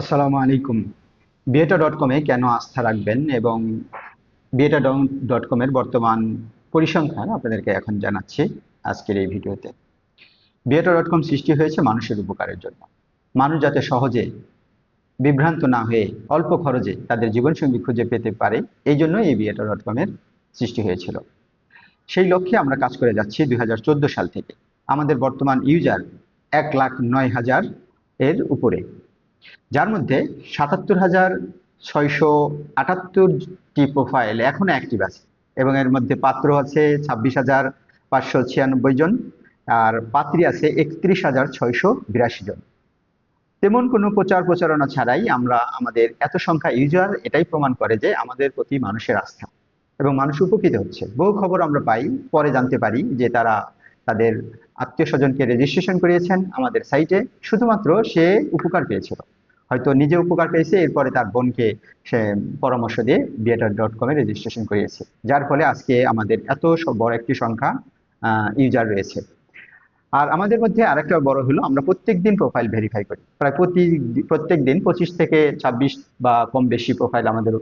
আসসালামু আলাইকুম। বিয়েটা ডট কমে কেন আস্থা রাখবেন এবং বিয়েটা ডট কমের বর্তমান পরিসংখ্যান আপনাদেরকে এখন জানাচ্ছি আজকের এই ভিডিওতে। বিয়েটা ডট কম সৃষ্টি হয়েছে মানুষের উপকারের জন্য। মানুষ যাতে সহজে বিভ্রান্ত না হয়ে অল্প খরচে তাদের জীবনসঙ্গী খুঁজে পেতে পারে, এই জন্য এই বিয়েটা ডট কমের সৃষ্টি হয়েছিল। সেই লক্ষ্যে আমরা কাজ করে যাচ্ছি দু হাজার চোদ্দ সাল থেকে। আমাদের বর্তমান ইউজার এক লাখ নয় হাজার এর উপরে। যার মধ্যে সাতাত্তর হাজার ছয়শো আটাত্তরটি প্রোফাইল এখনও অ্যাক্টিভ আছে। এবং এর মধ্যে পাত্র আছে ছাব্বিশ হাজার পাঁচশো ছিয়ানব্বই জন, আর পাত্রী আছে একত্রিশ হাজার ছয়শো বিরাশি জন। তেমন কোনো প্রচার প্রচারণা ছাড়াই আমরা আমাদের এত সংখ্যা ইউজার এটাই প্রমাণ করে যে আমাদের প্রতি মানুষের আস্থা এবং মানুষ উপকৃত হচ্ছে। বহু খবর আমরা পাই, পরে জানতে পারি যে তারা তাদের আত্মীয় স্বজনকে রেজিস্ট্রেশন করিয়েছেন আমাদের সাইটে শুধুমাত্র সে উপকার পেয়েছিল। হয়তো নিজে উপকার পেয়েছে, এরপরে তার বোনকে সে পরামর্শ দিয়ে বিয়েটার ডট কমে রেজিস্ট্রেশন করিয়েছে। যার ফলে আজকে আমাদের এত বড় একটি সংখ্যা ইউজার রয়েছে। আর আমাদের মধ্যে আরেকটা বড় হলো, আমরা প্রত্যেক দিন প্রোফাইল ভেরিফাই করি। প্রায় প্রতি প্রত্যেক দিন পঁচিশ থেকে ছাব্বিশ বা কম বেশি প্রোফাইল আমাদের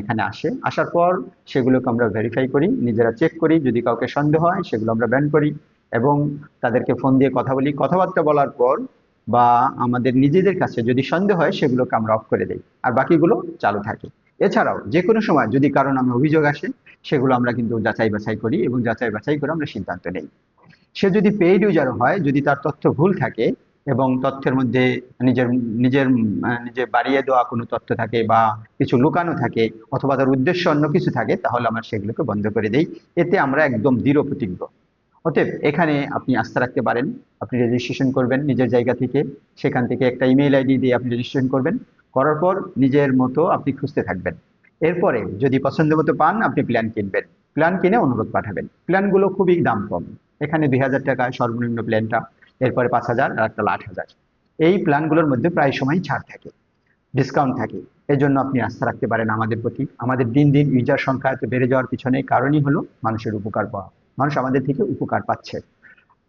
এখানে আসে। আসার পর সেগুলোকে আমরা ভেরিফাই করি, নিজেরা চেক করি, যদি কাউকে সন্দেহ হয় সেগুলো আমরা ব্যান করি এবং তাদেরকে ফোন দিয়ে কথা বলি। কথাবার্তা বলার পর বা আমাদের নিজেদের কাছে যদি সন্দেহ হয়, সেগুলোকে আমরা অফ করে দিই। আর বাকিগুলো চালু থাকে। এছাড়াও যে কোনো সময় যদি কারও নামে অভিযোগ আসে, সেগুলো আমরা কিন্তু যাচাই বাছাই করি এবং যাচাই বাছাই করে আমরা সিদ্ধান্ত নেই। সে যদি পেইড ইউজার হয়, যদি তার তথ্য ভুল থাকে এবং তথ্যের মধ্যে নিজের নিজের, নিজে বাড়িয়ে দেওয়া কোনো তথ্য থাকে বা কিছু লুকানো থাকে অথবা তার উদ্দেশ্য অন্য কিছু থাকে, তাহলে আমরা সেগুলোকে বন্ধ করে দেই। এতে আমরা একদম দৃঢ় প্রতিজ্ঞ অতএব এখানে আপনি আস্থা রাখতে পারেন, আপনি রেজিস্ট্রেশন করবেন নিজের জায়গা থেকে, সেখান থেকে একটা ইমেল আইডি দিয়ে আপনি রেজিস্ট্রেশন করবেন, করার পর নিজের মতো আপনি খুঁজতে থাকবেন। এরপরে যদি পছন্দ মতো পান, আপনি প্ল্যান কিনবেন। প্ল্যান কিনে অনুরোধ পাঠাবেন। প্ল্যানগুলো খুবই দাম কম। এখানে দুই হাজার টাকা সর্বনিম্ন প্ল্যানটা এরপরে পাঁচ হাজার, আর একটা আট হাজার। এই প্ল্যানগুলোর মধ্যে প্রায় সময় ছাড় থাকে ডিসকাউন্ট থাকে। এই জন্য আপনি আস্থা রাখতে পারেন আমাদের প্রতি। আমাদের দিন দিন ইউজার সংখ্যা বেড়ে যাওয়ার পিছনে কারণই হলো মানুষের উপকার পাওয়া। মানুষ আমাদের থেকে উপকার পাচ্ছে।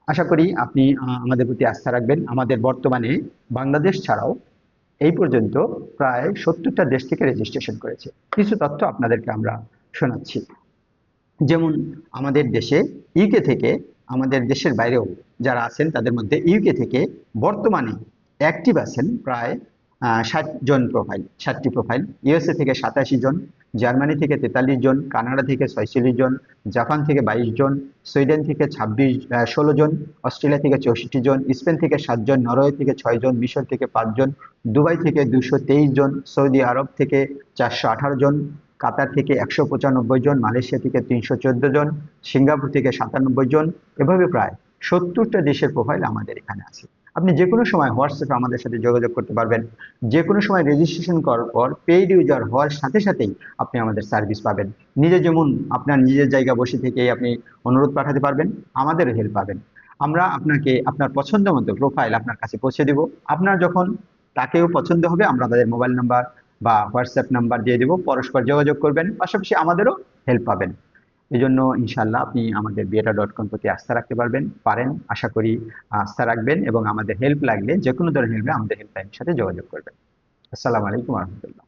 আশা করি আপনি আমাদের প্রতি আস্থা রাখবেন। আমাদের বর্তমানে বাংলাদেশ ছাড়াও এই পর্যন্ত প্রায় সত্তরটা দেশ থেকে রেজিস্ট্রেশন করেছে। কিছু তথ্য আপনাদেরকে আমরা শোনাচ্ছি। যেমন আমাদের দেশে ইউকে থেকে আমাদের দেশের বাইরেও যারা আছেন, তাদের মধ্যে ইউকে থেকে বর্তমানে অ্যাক্টিভ আছেন প্রায় ষাট জন প্রোফাইল ষাটটি প্রোফাইল ইউএসএ থেকে সাতাশি জন জার্মানি থেকে তেতাল্লিশ জন কানাডা থেকে ছয়চল্লিশ জন জাপান থেকে বাইশ জন সুইডেন থেকে ছাব্বিশ ষোলো জন অস্ট্রেলিয়া থেকে চৌষট্টি জন স্পেন থেকে সাতজন নরওয়ে থেকে ছয় জন মিশর থেকে পাঁচজন দুবাই থেকে দুশো তেইশ জন সৌদি আরব থেকে চারশো আঠারো জন কাতার থেকে একশো পঁচানব্বই জন মালয়েশিয়া থেকে তিনশো চোদ্দ জন সিঙ্গাপুর থেকে সাতানব্বই জন, এভাবে প্রায় সত্তরটা দেশের প্রোফাইল আমাদের এখানে আছে। আপনি যে কোনো সময় হোয়াটসঅ্যাপে আমাদের সাথে যোগাযোগ করতে পারবেন। যে কোনো সময় রেজিস্ট্রেশন করার পর পেইড ইউজার হওয়ার সাথে সাথেই আপনি আমাদের সার্ভিস পাবেন। নিজে যেমন আপনার নিজের জায়গা বসে থেকে আপনি অনুরোধ পাঠাতে পারবেন আমাদের হেল্প পাবেন। আমরা আপনাকে আপনার পছন্দ মতো প্রোফাইল আপনার কাছে পৌঁছে দেব। আপনার যখন তাকেও পছন্দ হবে, আমরা তাদের মোবাইল নাম্বার বা হোয়াটসঅ্যাপ নাম্বার দিয়ে দেবো। পরস্পর যোগাযোগ করবেন, পাশাপাশি আমাদেরও হেল্প পাবেন। এই জন্য ইনশাল্লাহ আপনি আমাদের বিয়েটা ডট কম প্রতি আস্থা রাখতে পারবেন, পারেন, আশা করি, আস্থা রাখবেন এবং আমাদের হেল্প লাগলে যে কোনো ধরনের হেল্পে আমাদের হেল্পলাইনের সাথে যোগাযোগ করবেন। আসসালামু আলাইকুম রহমতুল্লাহ।